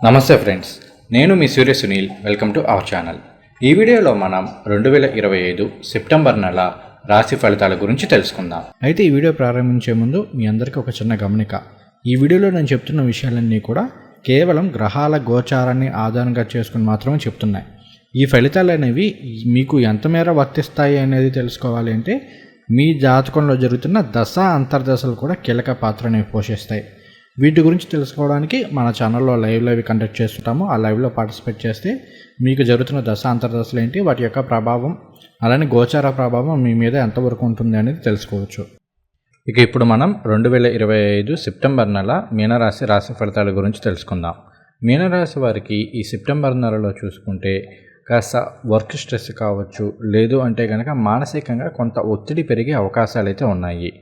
నమస్తే ఫ్రెండ్స్ నేను మీ Surya Sunil welcome to our channel. ఈ వీడియోలో మనం రెండు వేల ఇరవై ఐదు సెప్టెంబర్ నెల రాశి ఫలితాల గురించి తెలుసుకుందాం. అయితే ఈ వీడియో ప్రారంభించే ముందు మీ అందరికీ ఒక చిన్న గమనిక. ఈ వీడియోలో నేను చెప్తున్న విషయాలన్నీ కూడా కేవలం గ్రహాల గోచారాన్ని ఆధారంగా చేసుకుని మాత్రమే చెప్తున్నాయి. ఈ ఫలితాలు అనేవి మీకు ఎంతమేర వర్తిస్తాయి అనేది తెలుసుకోవాలి అంటే మీ జాతకంలో జరుగుతున్న దశ అంతర్దశలు కూడా కీలక పాత్రని పోషిస్తాయి. వీటి గురించి తెలుసుకోవడానికి మన ఛానల్లో లైవ్లో అవి కండక్ట్ చేస్తుంటాము. ఆ లైవ్లో పార్టిసిపేట్ చేస్తే మీకు జరుగుతున్న దశ అంతర్దశలు ఏంటి వాటి యొక్క ప్రభావం అలానే గోచార ప్రభావం మీ మీద ఎంతవరకు ఉంటుంది అనేది తెలుసుకోవచ్చు. ఇక ఇప్పుడు మనం రెండు వేల ఇరవై ఐదు సెప్టెంబర్ నెల మీనరాశి రాశి ఫలితాల గురించి తెలుసుకుందాం. మీనరాశి వారికి ఈ సెప్టెంబర్ నెలలో చూసుకుంటే కాస్త వర్క్ స్ట్రెస్ కావచ్చు లేదు అంటే కనుక మానసికంగా కొంత ఒత్తిడి పెరిగే అవకాశాలు అయితే ఉన్నాయి.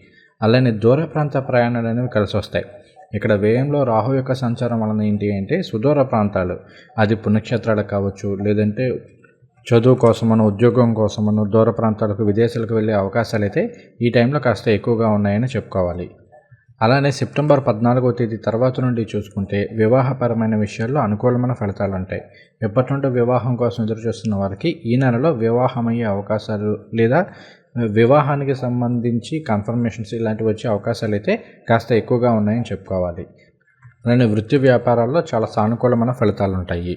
అలానే దూర ప్రాంత ప్రయాణాలు అనేవి కలిసి వస్తాయి ఇక్కడ వ్యయంలో రాహు యొక్క సంచారం వలన ఏంటి అంటే సుదూర ప్రాంతాలు. అది పుణ్యక్షేత్రాలకు కావచ్చు లేదంటే చదువు కోసమనో ఉద్యోగం కోసమనో దూర ప్రాంతాలకు విదేశాలకు వెళ్ళే అవకాశాలు అయితే ఈ టైంలో కాస్త ఎక్కువగా ఉన్నాయని చెప్పుకోవాలి. అలానే సెప్టెంబర్ పద్నాలుగో తేదీ తర్వాత నుండి చూసుకుంటే వివాహపరమైన విషయాల్లో అనుకూలమైన ఫలితాలు ఉంటాయి. ఎప్పటి నుండి వివాహం కోసం ఎదురు చూస్తున్న వారికి ఈ నెలలో వివాహమయ్యే అవకాశాలు లేదా వివాహానికి సంబంధించి కన్ఫర్మేషన్స్ ఇలాంటివి వచ్చే అవకాశాలు అయితే కాస్త ఎక్కువగా ఉన్నాయని చెప్పుకోవాలి. అలానే వృత్తి వ్యాపారాల్లో చాలా సానుకూలమైన ఫలితాలు ఉంటాయి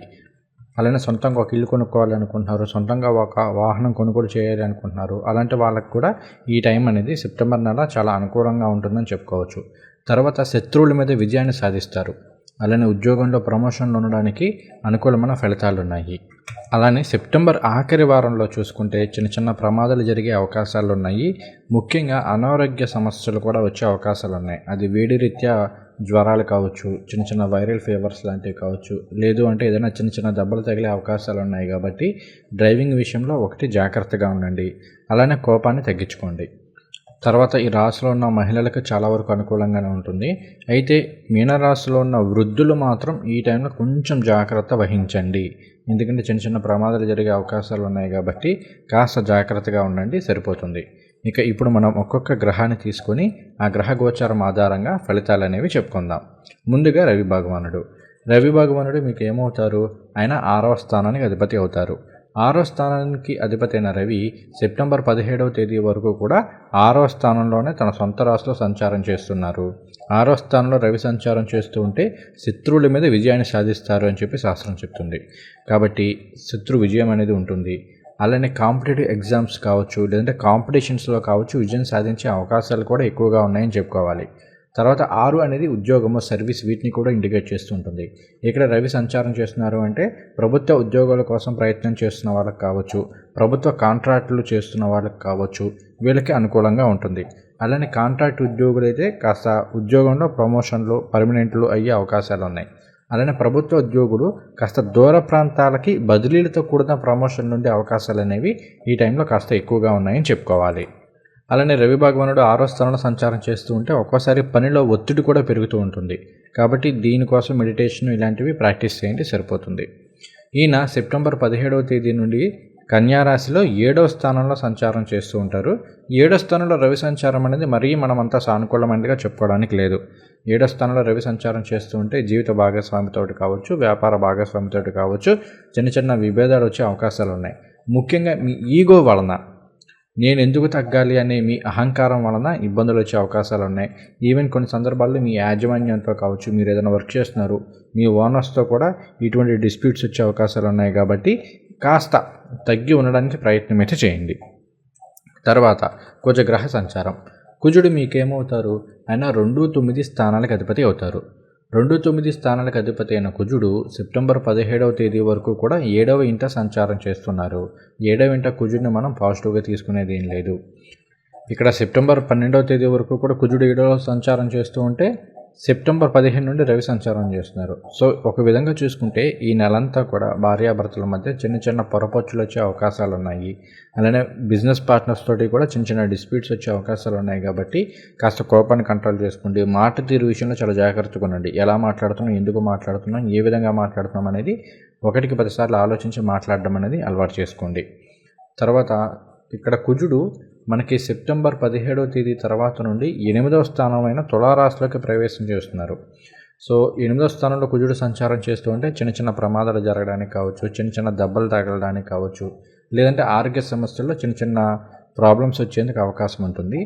అలానే సొంతంగా ఒక ఇల్లు కొనుక్కోవాలి అనుకుంటున్నారు సొంతంగా ఒక వాహనం కొనుగోలు చేయాలి అనుకుంటున్నారు అలాంటి వాళ్ళకు కూడా ఈ టైం అనేది సెప్టెంబర్ నెల చాలా అనుకూలంగా ఉంటుందని చెప్పుకోవచ్చు. తర్వాత శత్రువుల మీద విజయాన్ని సాధిస్తారు. అలానే ఉద్యోగంలో ప్రమోషన్లు ఉండడానికి అనుకూలమైన ఫలితాలు ఉన్నాయి. అలానే సెప్టెంబర్ ఆఖరి వారంలో చూసుకుంటే చిన్న చిన్న ప్రమాదాలు జరిగే అవకాశాలు ఉన్నాయి. ముఖ్యంగా అనారోగ్య సమస్యలు కూడా వచ్చే అవకాశాలు ఉన్నాయి. అది వేడి రీత్యా జ్వరాలు కావచ్చు చిన్న చిన్న వైరల్ ఫీవర్స్ లాంటివి కావచ్చు లేదు అంటే ఏదైనా చిన్న చిన్న దెబ్బలు తగిలే అవకాశాలు ఉన్నాయి కాబట్టి డ్రైవింగ్ విషయంలో ఒకటి జాగ్రత్తగా ఉండండి. అలానే కోపాన్ని తగ్గించుకోండి. తర్వాత ఈ రాశిలో ఉన్న మహిళలకు చాలా వరకు అనుకూలంగానే ఉంటుంది. అయితే మీనరాశిలో ఉన్న వృద్ధులు మాత్రం ఈ టైంలో కొంచెం జాగ్రత్త వహించండి. ఎందుకంటే చిన్న చిన్న ప్రమాదాలు జరిగే అవకాశాలు ఉన్నాయి కాబట్టి కాస్త జాగ్రత్తగా ఉండండి సరిపోతుంది. ఇక ఇప్పుడు మనం ఒక్కొక్క గ్రహాన్ని తీసుకొని ఆ గ్రహ గోచారం ఆధారంగా ఫలితాలు అనేవి చెప్పుకుందాం. ముందుగా రవి భగవానుడు. రవి భగవానుడు మీకు ఏమవుతారు? ఆయన ఆరవ స్థానానికి అధిపతి అవుతారు. ఆరో స్థానానికి అధిపతైన రవి సెప్టెంబర్ పదిహేడవ తేదీ వరకు కూడా ఆరో స్థానంలోనే తన సొంత రాశిలో సంచారం చేస్తున్నారు. ఆరో స్థానంలో రవి సంచారం చేస్తూ ఉంటే శత్రువుల మీద విజయాన్ని సాధిస్తారు అని చెప్పి శాస్త్రం చెప్తుంది. కాబట్టి శత్రు విజయం అనేది ఉంటుంది. అలానే కాంపిటేటివ్ ఎగ్జామ్స్ కావచ్చు లేదంటే కాంపిటీషన్స్లో కావచ్చు విజయం సాధించే అవకాశాలు కూడా ఎక్కువగా ఉన్నాయని చెప్పుకోవాలి. తర్వాత ఆరు అనేది ఉద్యోగము సర్వీస్ వీటిని కూడా ఇండికేట్ చేస్తుంటుంది ఇక్కడ రవి సంచారం చేస్తున్నారు అంటే ప్రభుత్వ ఉద్యోగాల కోసం ప్రయత్నం చేస్తున్న వాళ్ళకి కావచ్చు ప్రభుత్వ కాంట్రాక్టులు చేస్తున్న వాళ్ళకి కావచ్చు వీళ్ళకి అనుకూలంగా ఉంటుంది. అలానే కాంట్రాక్ట్ ఉద్యోగులు అయితే కాస్త ఉద్యోగంలో ప్రమోషన్లు పర్మనెంట్లు అయ్యే అవకాశాలు ఉన్నాయి. అలానే ప్రభుత్వ ఉద్యోగులు కాస్త దూర ప్రాంతాలకి బదిలీలతో కూడిన ప్రమోషన్ నుండి అవకాశాలు అనేవి ఈ టైంలో కాస్త ఎక్కువగా ఉన్నాయని చెప్పుకోవాలి. అలానే రవి భగవానుడు ఆరో స్థానంలో సంచారం చేస్తూ ఉంటే ఒక్కోసారి పనిలో ఒత్తిడి కూడా పెరుగుతూ ఉంటుంది. కాబట్టి దీనికోసం మెడిటేషన్ ఇలాంటివి ప్రాక్టీస్ చేయండి సరిపోతుంది. ఈయన సెప్టెంబర్ పదిహేడవ తేదీ నుండి కన్యారాశిలో ఏడవ స్థానంలో సంచారం చేస్తూ ఉంటారు. ఏడో స్థానంలో రవి సంచారం అనేది మరీ మనమంతా సానుకూలమైనదిగా చెప్పుకోవడానికి లేదు. ఏడో స్థానంలో రవి సంచారం చేస్తూ ఉంటే జీవిత భాగస్వామితోటి కావచ్చు వ్యాపార భాగస్వామితోటి కావచ్చు చిన్న చిన్న విభేదాలు వచ్చే అవకాశాలు ఉన్నాయి. ముఖ్యంగా మీ ఈగో వలన నేను ఎందుకు తగ్గాలి అనే మీ అహంకారం వలన ఇబ్బందులు వచ్చే అవకాశాలు ఉన్నాయి. ఈవెన్ కొన్ని సందర్భాల్లో మీ యాజమాన్యంతో కావచ్చు మీరు ఏదైనా వర్క్ చేస్తున్నారు మీ ఓనర్స్తో కూడా ఇటువంటి డిస్ప్యూట్స్ వచ్చే అవకాశాలు ఉన్నాయి కాబట్టి కాస్త తగ్గి ఉండడానికి ప్రయత్నం అయితే చేయండి. తర్వాత కుజగ్రహ సంచారం. కుజుడు మీకేమవుతారు? ఆయన రెండు తొమ్మిది స్థానాలకు అధిపతి అవుతారు. రెండు తొమ్మిది స్థానాలకు అధిపతి అయిన కుజుడు సెప్టెంబర్ పదిహేడవ తేదీ వరకు కూడా ఏడవ ఇంట సంచారం చేస్తున్నారు. ఏడవ ఇంట కుజుడిని మనం పాజిటివ్గా తీసుకునేది ఏం లేదు. ఇక్కడ సెప్టెంబర్ పన్నెండవ తేదీ వరకు కూడా కుజుడు ఏడవ సంచారం చేస్తూ ఉంటే సెప్టెంబర్ పదిహేను నుండి రవి సంచారం చేస్తున్నారు. సో ఒక విధంగా చూసుకుంటే ఈ నెలంతా కూడా భార్యాభర్తల మధ్య చిన్న చిన్న పొరపచ్చులు వచ్చే అవకాశాలు ఉన్నాయి. అలానే బిజినెస్ పార్ట్నర్స్ తోటి కూడా చిన్న చిన్న డిస్ప్యూట్స్ వచ్చే అవకాశాలు ఉన్నాయి కాబట్టి కాస్త కోపాన్ని కంట్రోల్ చేసుకోండి. మాట తీరు విషయంలో చాలా జాగ్రత్తగా ఉండండి. ఎలా మాట్లాడుతున్నాం ఎందుకు మాట్లాడుతున్నాం ఏ విధంగా మాట్లాడుతున్నాం అనేది ఒకటికి పదిసార్లు ఆలోచించి మాట్లాడడం అనేది అలవాటు చేసుకోండి. తర్వాత ఇక్కడ కుజుడు మనకి సెప్టెంబర్ పదిహేడవ తేదీ తర్వాత నుండి ఎనిమిదవ స్థానమైన తులారాశిలోకి ప్రవేశం చేస్తున్నారు. సో ఎనిమిదో స్థానంలో కుజుడు సంచారం చేస్తూ ఉంటే చిన్న చిన్న ప్రమాదాలు జరగడానికి కావచ్చు చిన్న చిన్న దెబ్బలు తగలడానికి కావచ్చు లేదంటే ఆరోగ్య సమస్యల్లో చిన్న చిన్న ప్రాబ్లమ్స్ వచ్చేందుకు అవకాశం ఉంటుంది.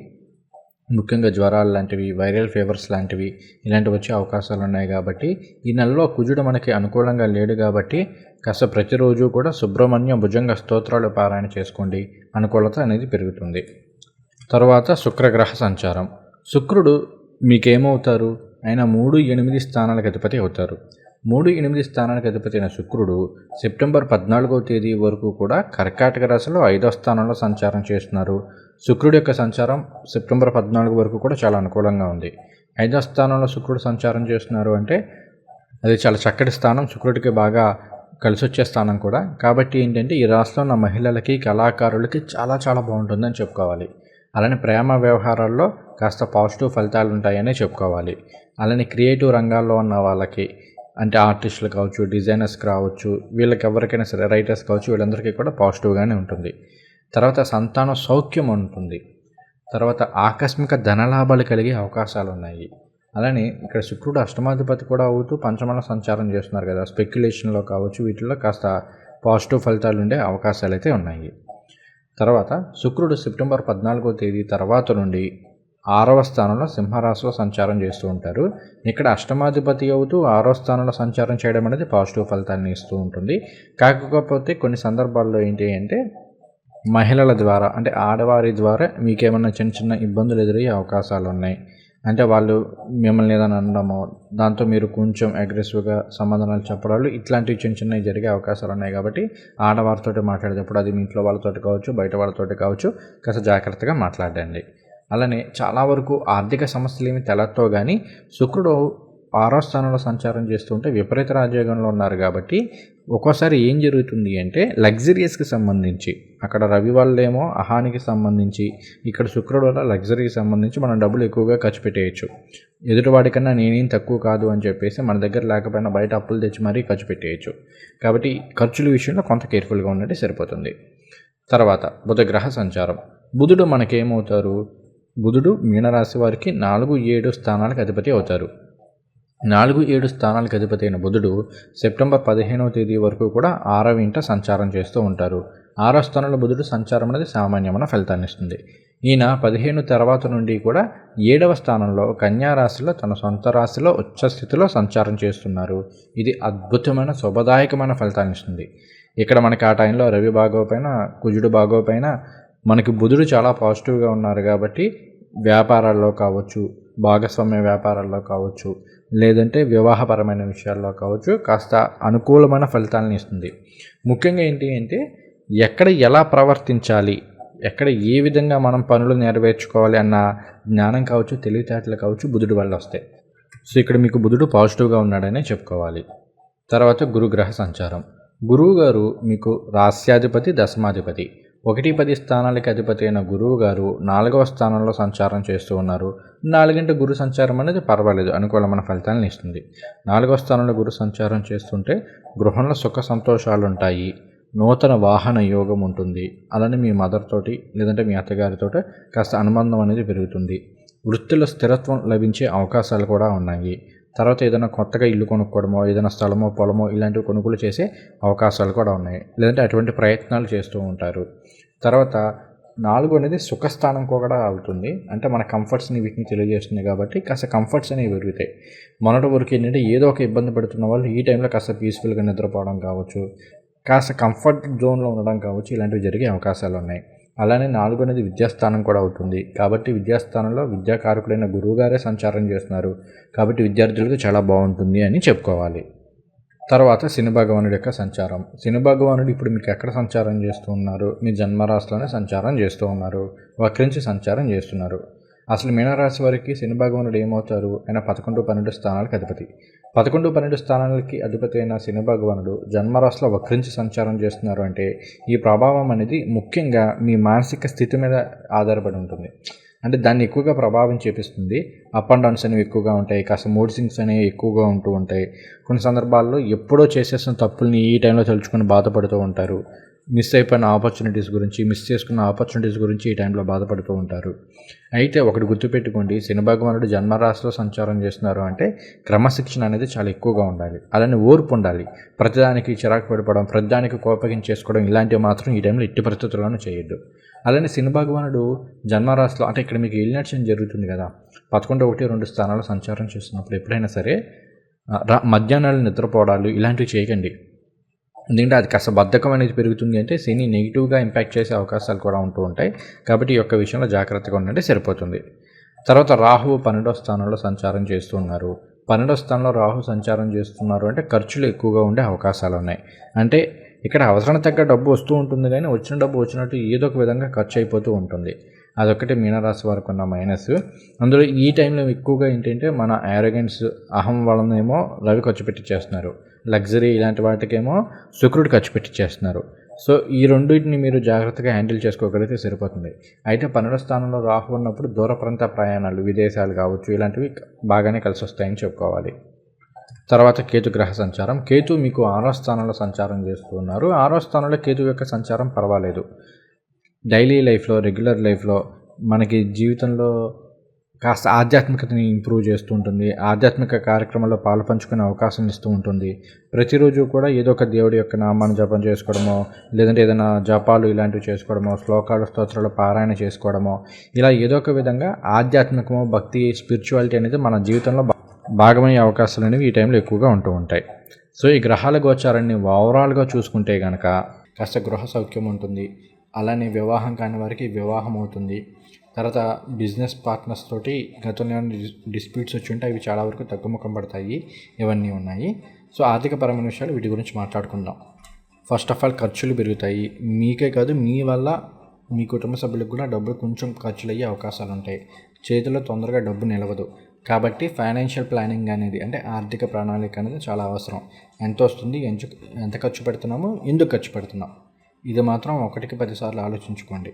ముఖ్యంగా జ్వరాలు లాంటివి వైరల్ ఫీవర్స్ లాంటివి ఇలాంటివి వచ్చే అవకాశాలు ఉన్నాయి కాబట్టి ఈ నెలలో కుజుడు మనకి అనుకూలంగా లేడు కాబట్టి కాస్త ప్రతిరోజు కూడా సుబ్రహ్మణ్యం భుజంగ స్తోత్రాలు పారాయణ చేసుకోండి. అనుకూలత అనేది పెరుగుతుంది. తర్వాత శుక్రగ్రహ సంచారం. శుక్రుడు మీకేమవుతారు? ఆయన మూడు ఎనిమిది స్థానాలకు అధిపతి అవుతారు. మూడు ఎనిమిది స్థానానికి అధిపతి అయిన శుక్రుడు సెప్టెంబర్ పద్నాలుగవ తేదీ వరకు కూడా కర్కాటక రాశిలో ఐదో స్థానంలో సంచారం చేస్తున్నారు. శుక్రుడి యొక్క సంచారం సెప్టెంబర్ పద్నాలుగు వరకు కూడా చాలా అనుకూలంగా ఉంది. ఐదో స్థానంలో శుక్రుడు సంచారం చేస్తున్నారు అంటే అది చాలా చక్కటి స్థానం శుక్రుడికి బాగా కలిసి వచ్చే స్థానం కూడా. కాబట్టి ఏంటంటే ఈ రాష్ట్రంలో ఉన్న మహిళలకి కళాకారులకి చాలా చాలా బాగుంటుందని చెప్పుకోవాలి. అలానే ప్రేమ వ్యవహారాల్లో కాస్త పాజిటివ్ ఫలితాలు ఉంటాయని చెప్పుకోవాలి. అలానే క్రియేటివ్ రంగాల్లో ఉన్న వాళ్ళకి అంటే ఆర్టిస్టులు కావచ్చు డిజైనర్స్ కావచ్చు వీళ్ళకి ఎవరికైనా సరే రైటర్స్ కావచ్చు వీళ్ళందరికీ కూడా పాజిటివ్గానే ఉంటుంది. తర్వాత సంతాన సౌఖ్యం ఉంటుంది. తర్వాత ఆకస్మిక ధనలాభాలు కలిగే అవకాశాలు ఉన్నాయి అలానే ఇక్కడ శుక్రుడు అష్టమాధిపతి కూడా అవుతూ పంచమల సంచారం చేస్తున్నారు కదా. స్పెక్యులేషన్లో కావచ్చు వీటిల్లో కాస్త పాజిటివ్ ఫలితాలు ఉండే అవకాశాలు అయితే ఉన్నాయి. తర్వాత శుక్రుడు సెప్టెంబర్ పద్నాలుగో తేదీ తర్వాత నుండి ఆరవ స్థానంలో సింహరాశిలో సంచారం చేస్తూ ఉంటారు. ఇక్కడ అష్టమాధిపతి అవుతూ ఆరవ స్థానంలో సంచారం చేయడం అనేది పాజిటివ్ ఫలితాన్ని ఇస్తూ ఉంటుంది. కాకపోతే కొన్ని సందర్భాల్లో ఏంటి అంటే మహిళల ద్వారా అంటే ఆడవారి ద్వారా మీకేమన్నా చిన్న చిన్న ఇబ్బందులు ఎదురయ్యే అవకాశాలు ఉన్నాయి. అంటే వాళ్ళు మిమ్మల్ని ఏదైనా అనడమో దాంతో మీరు కొంచెం అగ్రెసివ్గా సమాధానాలు చెప్పడాలు ఇట్లాంటివి చిన్న చిన్నవి జరిగే అవకాశాలు ఉన్నాయి కాబట్టి ఆడవారితో మాట్లాడేటప్పుడు అది మీ ఇంట్లో వాళ్ళతో కావచ్చు బయట వాళ్ళతో కావచ్చు కాస్త జాగ్రత్తగా మాట్లాడండి. అలానే చాలా వరకు ఆర్థిక సమస్యలు ఏమి తెలతో కానీ శుక్రుడు ఆరో స్థానంలో సంచారం చేస్తుంటే విపరీత రాజయోగంలో ఉన్నారు కాబట్టి ఒక్కోసారి ఏం జరుగుతుంది అంటే లగ్జరీస్కి సంబంధించి అక్కడ రవి వాళ్ళేమో అహానికి సంబంధించి ఇక్కడ శుక్రుడు వల్ల లగ్జరీకి సంబంధించి మనం డబ్బులు ఎక్కువగా ఖర్చు పెట్టేయచ్చు. ఎదుటివాడికన్నా నేనేం తక్కువ కాదు అని చెప్పేసి మన దగ్గర లేకపోయినా బయట అప్పులు తెచ్చి మరీ ఖర్చు పెట్టేయచ్చు. కాబట్టి ఖర్చుల విషయంలో కొంత కేర్ఫుల్గా ఉన్నట్టు సరిపోతుంది. తర్వాత బుధ గ్రహ సంచారం. బుధుడు మనకేమవుతారు? బుధుడు మీనరాశి వారికి నాలుగు ఏడు స్థానాలకు అధిపతి అవుతారు. నాలుగు ఏడు స్థానాలకు అధిపతి అయిన బుధుడు సెప్టెంబర్ పదిహేనవ తేదీ వరకు కూడా ఆరవ ఇంట సంచారం చేస్తూ ఉంటారు. ఆరో స్థానంలో బుధుడు సంచారం అనేది సామాన్యమైన ఫలితాన్ని ఇస్తుంది. ఈయన పదిహేను తర్వాత నుండి కూడా ఏడవ స్థానంలో కన్యారాశిలో తన సొంత రాశిలో ఉచ్చస్థితిలో సంచారం చేస్తున్నారు. ఇది అద్భుతమైన శుభదాయకమైన ఫలితాన్ని ఇస్తుంది. ఇక్కడ మనకి ఆ టైంలో రవి బాగోపైన కుజుడు బాగోపైన మనకి బుధుడు చాలా పాజిటివ్గా ఉన్నారు కాబట్టి వ్యాపారాల్లో కావచ్చు భాగస్వామ్య వ్యాపారాల్లో కావచ్చు లేదంటే వివాహపరమైన విషయాల్లో కావచ్చు కాస్త అనుకూలమైన ఫలితాలను ఇస్తుంది. ముఖ్యంగా ఏంటి అంటే ఎక్కడ ఎలా ప్రవర్తించాలి ఎక్కడ ఏ విధంగా మనం పనులు నెరవేర్చుకోవాలి అన్న జ్ఞానం కావచ్చు తెలివితేటలు కావచ్చు బుధుడు వల్ల వస్తాయి. సో ఇక్కడ మీకు బుధుడు పాజిటివ్గా ఉన్నాడనే చెప్పుకోవాలి. తర్వాత గురుగ్రహ సంచారం. గురువు గారు మీకు రాస్యాధిపతి దశమాధిపతి. ఒకటి పది స్థానాలకి అధిపతి అయిన గురువు గారు నాలుగవ స్థానంలో సంచారం చేస్తూ ఉన్నారు. నాలుగింటి గురు సంచారం అనేది పర్వాలేదు అనుకూలమైన ఫలితాలను ఇస్తుంది. నాలుగవ స్థానంలో గురు సంచారం చేస్తుంటే గృహంలో సుఖ సంతోషాలు ఉంటాయి నూతన వాహన యోగం ఉంటుంది. అలానే మీ మదర్ తోటి లేదంటే మీ అత్తగారితో కాస్త అనుబంధం అనేది పెరుగుతుంది. వృత్తిలో స్థిరత్వం లభించే అవకాశాలు కూడా ఉన్నాయి. తర్వాత ఏదైనా కొత్తగా ఇల్లు కొనుక్కోవడమో ఏదైనా స్థలమో పొలమో ఇలాంటివి కొనుగోలు చేసే అవకాశాలు కూడా ఉన్నాయి. లేదంటే అటువంటి ప్రయత్నాలు చేస్తూ ఉంటారు. తర్వాత నాలుగు అనేది సుఖస్థానం కూడా అవుతుంది. అంటే మన కంఫర్ట్స్ని వీటిని తెలియజేస్తుంది కాబట్టి కాస్త కంఫర్ట్స్ అనేవి పెరుగుతాయి. మొన్నటి వరకు ఏంటంటే ఏదో ఒక ఇబ్బంది పెడుతున్న వాళ్ళు ఈ టైంలో కాస్త పీస్ఫుల్గా నిద్రపోవడం కావచ్చు కాస్త కంఫర్ట్ జోన్లో ఉండడం కావచ్చు ఇలాంటివి జరిగే అవకాశాలు ఉన్నాయి. అలానే నాలుగనేది విద్యాస్థానం కూడా అవుతుంది. కాబట్టి విద్యాస్థానంలో విద్యాకారకుడైన గురువుగారే సంచారం చేస్తున్నారు. కాబట్టి విద్యార్థులకు చాలా బాగుంటుంది అని చెప్పుకోవాలి. తర్వాత శని యొక్క సంచారం. శని భగవానుడు ఇప్పుడు మీకు ఎక్కడ సంచారం చేస్తూ ఉన్నారు? మీ జన్మరాశిలోనే సంచారం చేస్తూ ఉన్నారు. వక్రించి సంచారం చేస్తున్నారు. అసలు మీనరాశి వారికి శని భగవానుడు ఏమవుతారు? ఆయన పదకొండు పన్నెండు స్థానాలకు అధిపతి. పదకొండు పన్నెండు స్థానాలకి అధిపతి అయిన శని భగవానుడు జన్మరాశిలో వక్రించి సంచారం చేస్తున్నారు అంటే ఈ ప్రభావం అనేది ముఖ్యంగా మీ మానసిక స్థితి మీద ఆధారపడి ఉంటుంది. అంటే దాన్ని ఎక్కువగా ప్రభావం చేపిస్తుంది. అప్ అండ్ డౌన్స్ అనేవి ఎక్కువగా ఉంటాయి. కాస్త మూడ్ సింగ్స్ అనేవి ఎక్కువగా ఉంటూ ఉంటాయి. కొన్ని సందర్భాల్లో ఎప్పుడో చేసేసిన తప్పుల్ని ఈ టైంలో తలుచుకొని బాధపడుతూ ఉంటారు. మిస్ అయిపోయిన ఆపర్చునిటీస్ గురించి మిస్ చేసుకున్న ఆపర్చునిటీస్ గురించి ఈ టైంలో బాధపడుతూ ఉంటారు. అయితే ఒకటి గుర్తుపెట్టుకోండి శనిభగవానుడు జన్మరాశిలో సంచారం చేస్తున్నారు అంటే క్రమశిక్షణ అనేది చాలా ఎక్కువగా ఉండాలి. అలానే ఓర్పు ఉండాలి. ప్రతిదానికి చిరాకు పడిపోవడం ప్రతిదానికి కోపగించేసుకోవడం ఇలాంటివి మాత్రం ఈ టైంలో ఎట్టి పరిస్థితుల్లోనూ చేయొద్దు. అలానే శనిభగవానుడు జన్మరాశిలో అంటే ఇక్కడ మీకు ఏలినట్సం జరుగుతుంది కదా. పదకొండు ఒకటి రెండు స్థానాలు సంచారం చేస్తున్నప్పుడు ఎప్పుడైనా సరే మధ్యాహ్నాలు నిద్రపోవడాలు ఇలాంటివి చేయకండి. ఎందుకంటే అది కాస్త బద్ధకం అనేది పెరుగుతుంది అంటే సినీ నెగిటివ్గా ఇంపాక్ట్ చేసే అవకాశాలు కూడా ఉంటూ ఉంటాయి. కాబట్టి ఈ యొక్క విషయంలో జాగ్రత్తగా ఉండండి సరిపోతుంది. తర్వాత రాహువు పన్నెండో స్థానంలో సంచారం చేస్తున్నారు. పన్నెండో స్థానంలో రాహు సంచారం చేస్తున్నారు అంటే ఖర్చులు ఎక్కువగా ఉండే అవకాశాలు ఉన్నాయి. అంటే ఇక్కడ అవసరం తగ్గ డబ్బు వస్తూ ఉంటుంది కానీ వచ్చిన డబ్బు వచ్చినట్టు ఏదో ఒక విధంగా ఖర్చు అయిపోతూ ఉంటుంది. అదొకటి మీనరాశి వారికి ఉన్న మైనస్ అందులో ఈ టైంలో ఎక్కువగా ఏంటంటే మన యారగెన్స్ అహం వలనేమో రవి ఖర్చు పెట్టి చేస్తున్నారు. లగ్జరీ ఇలాంటి వాటికేమో శుక్రుడు ఖర్చు పెట్టి చేస్తున్నారు. సో ఈ రెండింటిని మీరు జాగ్రత్తగా హ్యాండిల్ చేసుకోగలిగితే సరిపోతుంది. అయితే పన్నెండో స్థానంలో రాహు ఉన్నప్పుడు దూర ప్రాంత ప్రయాణాలు విదేశాలు కావచ్చు ఇలాంటివి బాగానే కలిసి వస్తాయని చెప్పుకోవాలి. తర్వాత కేతు గ్రహ సంచారం. కేతు మీకు ఆరో స్థానంలో సంచారం చేస్తూ ఉన్నారు. ఆరో స్థానంలో కేతు యొక్క సంచారం పర్వాలేదు. డైలీ లైఫ్లో రెగ్యులర్ లైఫ్లో మనకి జీవితంలో కాస్త ఆధ్యాత్మికతని ఇంప్రూవ్ చేస్తూ ఉంటుంది. ఆధ్యాత్మిక కార్యక్రమాల్లో పాలు పంచుకునే అవకాశం ఇస్తూ ఉంటుంది. ప్రతిరోజు కూడా ఏదో ఒక దేవుడి యొక్క నామాన్ని జపం చేసుకోవడమో లేదంటే ఏదైనా జపాలు ఇలాంటివి చేసుకోవడమో శ్లోకాలు స్తోత్రాలు పారాయణ చేసుకోవడమో ఇలా ఏదో ఒక విధంగా ఆధ్యాత్మికమో భక్తి స్పిరిచువాలిటీ అనేది మన జీవితంలో భా- భాగమయ్యే అవకాశాలు అనేవి ఈ టైంలో ఎక్కువగా ఉంటూ ఉంటాయి. సో ఈ గ్రహాల గోచారాన్ని ఓవరాల్గా చూసుకుంటే కనుక కాస్త గృహ సౌఖ్యం ఉంటుంది. అలానే వివాహం కాని వారికి వివాహం అవుతుంది. తర్వాత బిజినెస్ పార్ట్నర్స్ తోటి గతంలో డిస్ డిస్ప్యూట్స్ వచ్చి ఉంటే అవి చాలా వరకు తగ్గుముఖం పడతాయి ఇవన్నీ ఉన్నాయి. సో ఆర్థికపరమైన విషయాలు వీటి గురించి మాట్లాడుకుందాం. ఫస్ట్ ఆఫ్ ఆల్ ఖర్చులు పెరుగుతాయి. మీకే కాదు మీ వల్ల మీ కుటుంబ సభ్యులకు కూడా డబ్బులు కొంచెం ఖర్చులు అయ్యే అవకాశాలు ఉంటాయి. చేతిలో తొందరగా డబ్బు నిలవదు. కాబట్టి ఫైనాన్షియల్ ప్లానింగ్ అనేది అంటే ఆర్థిక ప్రణాళిక అనేది చాలా అవసరం. ఎంత వస్తుంది ఎంత ఎంత ఖర్చు పెడుతున్నాము ఎందుకు ఖర్చు పెడుతున్నాం? ఇది మాత్రం ఒకటికి పదిసార్లు ఆలోచించుకోండి.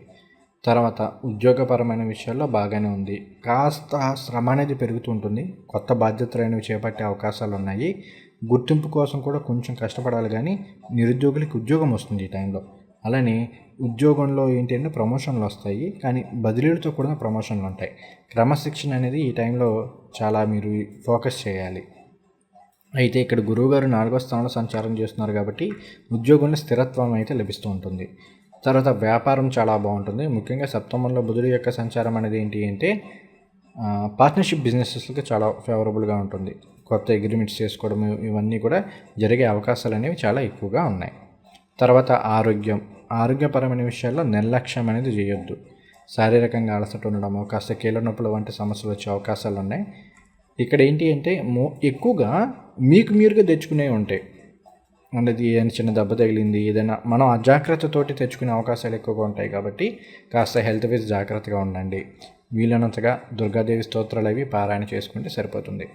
తర్వాత ఉద్యోగపరమైన విషయాల్లో బాగానే ఉంది. కాస్త శ్రమ అనేది పెరుగుతూ ఉంటుంది. కొత్త బాధ్యతలు అనేవి చేపట్టే అవకాశాలు ఉన్నాయి. గుర్తింపు కోసం కూడా కొంచెం కష్టపడాలి కానీ నిరుద్యోగులకి ఉద్యోగం వస్తుంది ఈ టైంలో. అలానే ఉద్యోగంలో ఏంటి అంటే ప్రమోషన్లు వస్తాయి. కానీ బదిలీలతో కూడిన ప్రమోషన్లు ఉంటాయి. క్రమశిక్షణ అనేది ఈ టైంలో చాలా మీరు ఫోకస్ చేయాలి. అయితే ఇక్కడ గురువుగారు నాలుగో స్థానంలో సంచారం చేస్తున్నారు కాబట్టి ఉద్యోగంలో స్థిరత్వం అయితే లభిస్తూ ఉంటుంది. తర్వాత వ్యాపారం చాలా బాగుంటుంది. ముఖ్యంగా సప్తమంలో బుధుడి యొక్క సంచారం అనేది ఏంటి అంటే పార్ట్నర్షిప్ బిజినెసెస్కి చాలా ఫేవరబుల్గా ఉంటుంది. కొత్త అగ్రిమెంట్స్ చేసుకోవడం ఇవన్నీ కూడా జరిగే అవకాశాలు అనేవి చాలా ఎక్కువగా ఉన్నాయి. తర్వాత ఆరోగ్యం. ఆరోగ్యపరమైన విషయాల్లో నిర్లక్ష్యం అనేది చేయొద్దు. శారీరకంగా అలసట ఉండడము కాస్త కీళ్ళ నొప్పులు వంటి సమస్యలు వచ్చే అవకాశాలు ఉన్నాయి. ఇక్కడ ఏంటి అంటే మో ఎక్కువగా మీకు మీరుగా తెచ్చుకునే ఉంటాయి. అనేది ఏదైనా చిన్న దెబ్బ తగిలింది ఏదైనా మనం అజాగ్రత్తతోటి తెచ్చుకునే అవకాశాలు ఎక్కువగా ఉంటాయి కాబట్టి కాస్త హెల్త్ వైజ్ జాగ్రత్తగా ఉండండి. వీలైనంతగా దుర్గాదేవి స్తోత్రాలు అవి పారాయణ చేసుకుంటే సరిపోతుంది.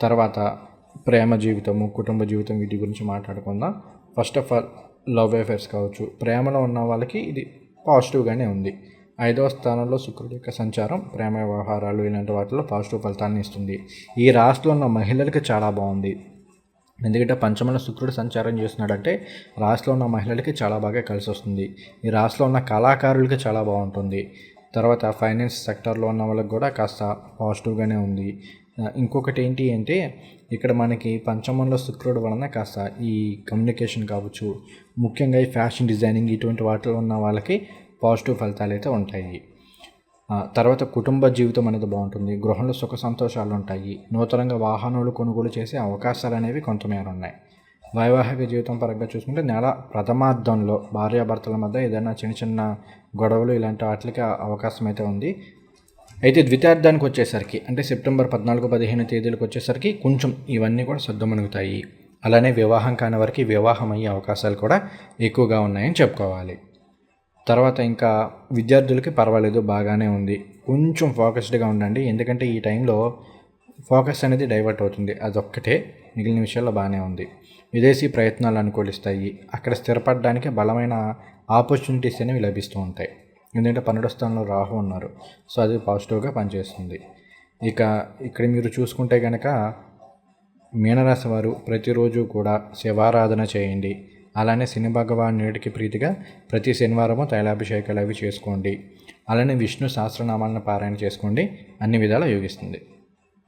తర్వాత ప్రేమ జీవితము కుటుంబ జీవితం వీటి గురించి మాట్లాడుకుందాం. First of all love affairs కావచ్చు. ప్రేమలో ఉన్న వాళ్ళకి ఇది పాజిటివ్గానే ఉంది. ఐదవ స్థానంలో శుక్రుడి యొక్క సంచారం ప్రేమ వ్యవహారాలు ఇలాంటి వాటిలో పాజిటివ్ ఫలితాన్ని ఇస్తుంది. ఈ రాశిలో ఉన్న మహిళలకు చాలా బాగుంది. ఎందుకంటే పంచమంలో శుక్రుడు సంచారం చేస్తున్నాడంటే రాశిలో ఉన్న మహిళలకి చాలా బాగా కలిసి వస్తుంది. ఈ రాశిలో ఉన్న కళాకారులకి చాలా బాగుంటుంది. తర్వాత ఫైనాన్స్ సెక్టర్లో ఉన్న వాళ్ళకి కూడా కాస్త పాజిటివ్గానే ఉంది. ఇంకొకటి ఏంటి అంటే ఇక్కడ మనకి పంచమంలో శుక్రుడు వలన కాస్త ఈ కమ్యూనికేషన్ కావచ్చు ముఖ్యంగా ఈ ఫ్యాషన్ డిజైనింగ్ ఇటువంటి వాటిలో ఉన్న వాళ్ళకి పాజిటివ్ ఫలితాలు అయితే ఉంటాయి. తర్వాత కుటుంబ జీవితం అనేది బాగుంటుంది. గృహంలో సుఖ సంతోషాలు ఉంటాయి. నూతనంగా వాహనాలు కొనుగోలు చేసే అవకాశాలు అనేవి కొంతమేర ఉన్నాయి. వైవాహిక జీవితం పరంగా చూసుకుంటే నెల ప్రథమార్థంలో భార్యాభర్తల మధ్య ఏదైనా చిన్న చిన్న గొడవలు ఇలాంటి వాటికి అవకాశం అయితే ఉంది. అయితే ద్వితీయార్థానికి వచ్చేసరికి అంటే సెప్టెంబర్ పద్నాలుగు పదిహేను తేదీలకు వచ్చేసరికి కొంచెం ఇవన్నీ కూడా సర్దుమణుగుతాయి. అలానే వివాహం కాని వారికి వివాహం అయ్యే అవకాశాలు కూడా ఎక్కువగా ఉన్నాయని చెప్పుకోవాలి. తర్వాత ఇంకా విద్యార్థులకి పర్వాలేదు బాగానే ఉంది. కొంచెం ఫోకస్డ్గా ఉండండి ఎందుకంటే ఈ టైంలో ఫోకస్ అనేది డైవర్ట్ అవుతుంది. అదొక్కటే మిగిలిన విషయాల్లో బాగానే ఉంది. విదేశీ ప్రయత్నాలు అనుకూలిస్తాయి. అక్కడ స్థిరపడడానికి బలమైన ఆపర్చునిటీస్ అనేవి లభిస్తూ ఉంటాయి. ఎందుకంటే పన్నెండో స్థానంలో రాహు ఉన్నారు. సో అది పాజిటివ్గా పనిచేస్తుంది. ఇక ఇక్కడ మీరు చూసుకుంటే కనుక మీనరాశి వారు ప్రతిరోజు కూడా శివారాధన చేయండి. అలానే శని భగవానుడికి ప్రీతిగా ప్రతి శనివారము తైలాభిషేకాలు అవి చేసుకోండి. అలానే విష్ణు సహస్రనామాలను పారాయణ చేసుకోండి. అన్ని విధాలా యోగిస్తుంది.